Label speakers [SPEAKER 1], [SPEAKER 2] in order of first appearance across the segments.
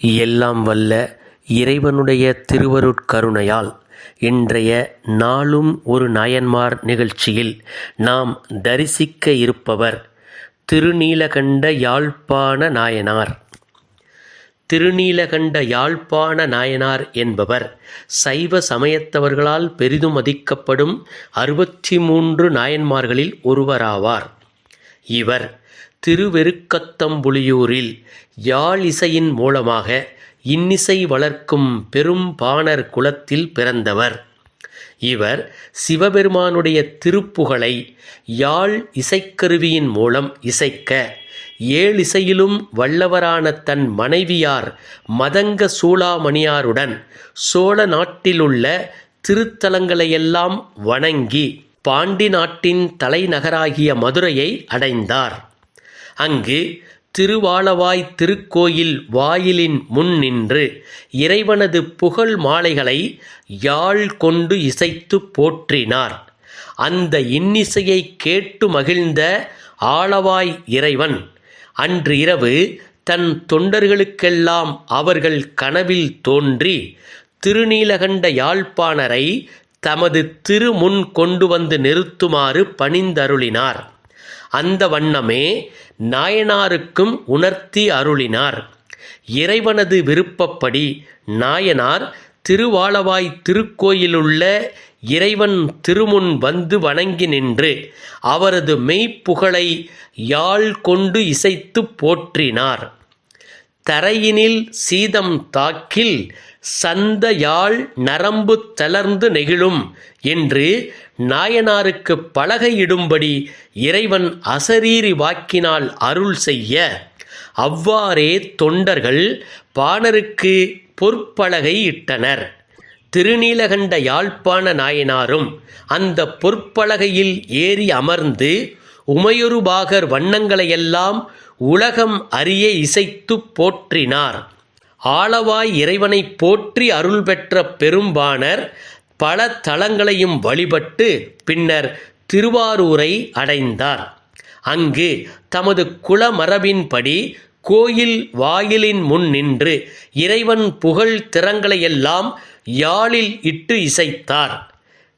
[SPEAKER 1] எல்லாம் வல்ல இறைவனுடைய திருவருட்கருணையால் இன்றைய நாளும் ஒரு நாயன்மார் நிகழ்ச்சியில் நாம் தரிசிக்க இருப்பவர் திருநீலகண்ட யாழ்ப்பாண நாயனார். திருநீலகண்ட யாழ்ப்பாண நாயனார் என்பவர் சைவ சமயத்தவர்களால் பெரிதும் மதிக்கப்படும் அறுபத்தி மூன்று நாயன்மார்களில் ஒருவராவார். இவர் திருவெருக்கத்தம்புலியூரில் யாழ் இசையின் மூலமாக இன்னிசை வளர்க்கும் பெரும் பாணர் குலத்தில் பிறந்தவர். இவர் சிவபெருமானுடைய திருப்புகழை யாழ் இசைக்கருவியின் மூலம் இசைக்க ஏழிசையிலும் வல்லவரான தன் மனைவியார் மதங்க சூளாமணியாருடன் சோழ நாட்டிலுள்ள திருத்தலங்களையெல்லாம் வணங்கி பாண்டி நாட்டின் தலைநகராகிய மதுரையை அடைந்தார். அங்கு திருவாளவாய் திருக்கோயில் வாயிலின் முன் நின்று இறைவனது புகழ் மாலைகளை யாழ் கொண்டு இசைத்து போற்றினார். அந்த இன்னிசையை கேட்டு மகிழ்ந்த ஆளவாய் இறைவன் அன்று இரவு தன் தொண்டர்களுக்கெல்லாம் அவர்கள் கனவில் தோன்றி திருநீலகண்ட யாழ்ப்பாணரை தமது திருமுன் கொண்டு வந்து நிறுத்துமாறு பணிந்தருளினார். அந்த வண்ணமே நாயனாருக்கும் உணர்த்தி அருளினார். இறைவனது விருப்பப்படி நாயனார் திருவாளவாய் திருக்கோயிலுள்ள இறைவன் திருமுன் வந்து வணங்கி நின்று அவரது மெய்ப்புகழை யாழ் கொண்டு இசைத்து போற்றினார். தரையினில் சீதம் தாக்கில் சந்த யாழ் நரம்பு தளர்ந்து நெகிழும் என்று நாயனாருக்கு பலகையிடும்படி இறைவன் அசரீரி வாக்கினால் அருள் செய்ய. அவ்வாறே தொண்டர்கள் பாணருக்கு பொற்பலகை இட்டனர். திருநீலகண்ட யாழ்ப்பாண நாயனாரும் அந்த பொற்பலகையில் ஏறி அமர்ந்து உமையொருபாகர் வண்ணங்களையெல்லாம் உலகம் அறிய இசைத்து போற்றினார். ஆளவாய் இறைவனை போற்றி அருள் பெற்ற பெரும்பாணர் பல தலங்களையும் வழிபட்டு பின்னர் திருவாரூரை அடைந்தார். அங்கு தமது குலமரபின்படி கோயில் வாயிலின் முன் நின்று இறைவன் புகழ் திறங்களையெல்லாம் யாழில் இட்டு இசைத்தார்.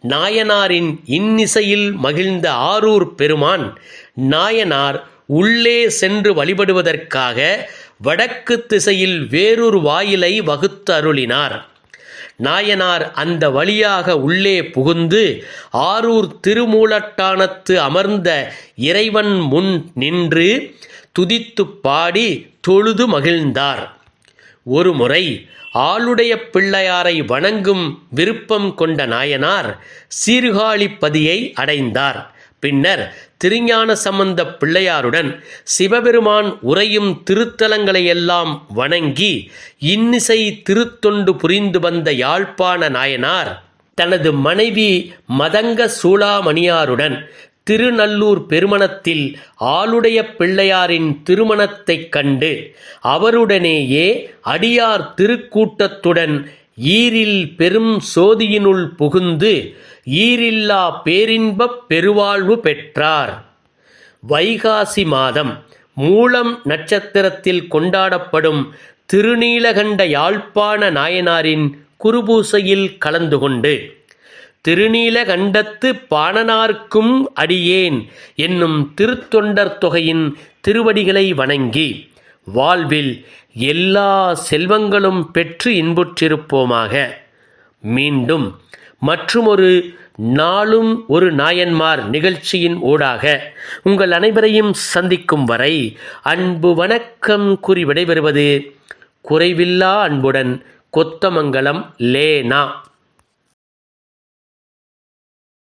[SPEAKER 1] நாயனாரின் இன்னிசையில் மகிழ்ந்த ஆரூர் பெருமான் நாயனார் உள்ளே சென்று வழிபடுவதற்காக வடக்கு திசையில் வேறொரு வாயிலை வகுத்து அருளினார் நாயனார் அந்த வழியாக உள்ளே புகுந்து ஆரூர் திருமூலட்டானத்து அமர்ந்த இறைவன் முன் நின்று துதித்து பாடி தொழுது மகிழ்ந்தார். ஒருமுறை ஆளுடைய பிள்ளையாரை வணங்கும் விருப்பம் கொண்ட நாயனார் சீர்காழிப்பதியை அடைந்தார். பின்னர் திருஞான சம்பந்த பிள்ளையாருடன் சிவபெருமான் உரையும் திருத்தலங்களையெல்லாம் வணங்கி இன்னிசை திருத்தொண்டு புரிந்து வந்த யாழ்ப்பாண நாயனார் தனது மனைவி மதங்க சூளாமணியாருடன் திருநல்லூர் பெருமணத்தில் ஆளுடைய பிள்ளையாரின் திருமணத்தைக் கண்டு அவருடனேயே அடியார் திருக்கூட்டத்துடன் ஈரில் பெரும் சோதியினுள் புகுந்து ஈரில்லா பேரின்பப் பெருவாழ்வு பெற்றார். வைகாசி மாதம் மூலம் நட்சத்திரத்தில் கொண்டாடப்படும் திருநீலகண்ட யாழ்ப்பாண நாயனாரின் குருபூசையில் கலந்து கொண்டு திருநீலகண்டத்து பாணனார்க்கும் அடியேன் என்னும் திருத்தொண்டர் தொகையின் திருவடிகளை வணங்கி வாழ்வில் எல்லா செல்வங்களும் பெற்று இன்புற்றிருப்போமாக. மீண்டும் மற்றுமொரு நாளும் ஒரு நாயன்மார் நிகழ்ச்சியின் ஊடாக உங்கள் அனைவரையும் சந்திக்கும் வரை அன்பு வணக்கம் கூறி விடைபெறுவது குறைவில்லா அன்புடன் கொத்தமங்கலம் லேனா.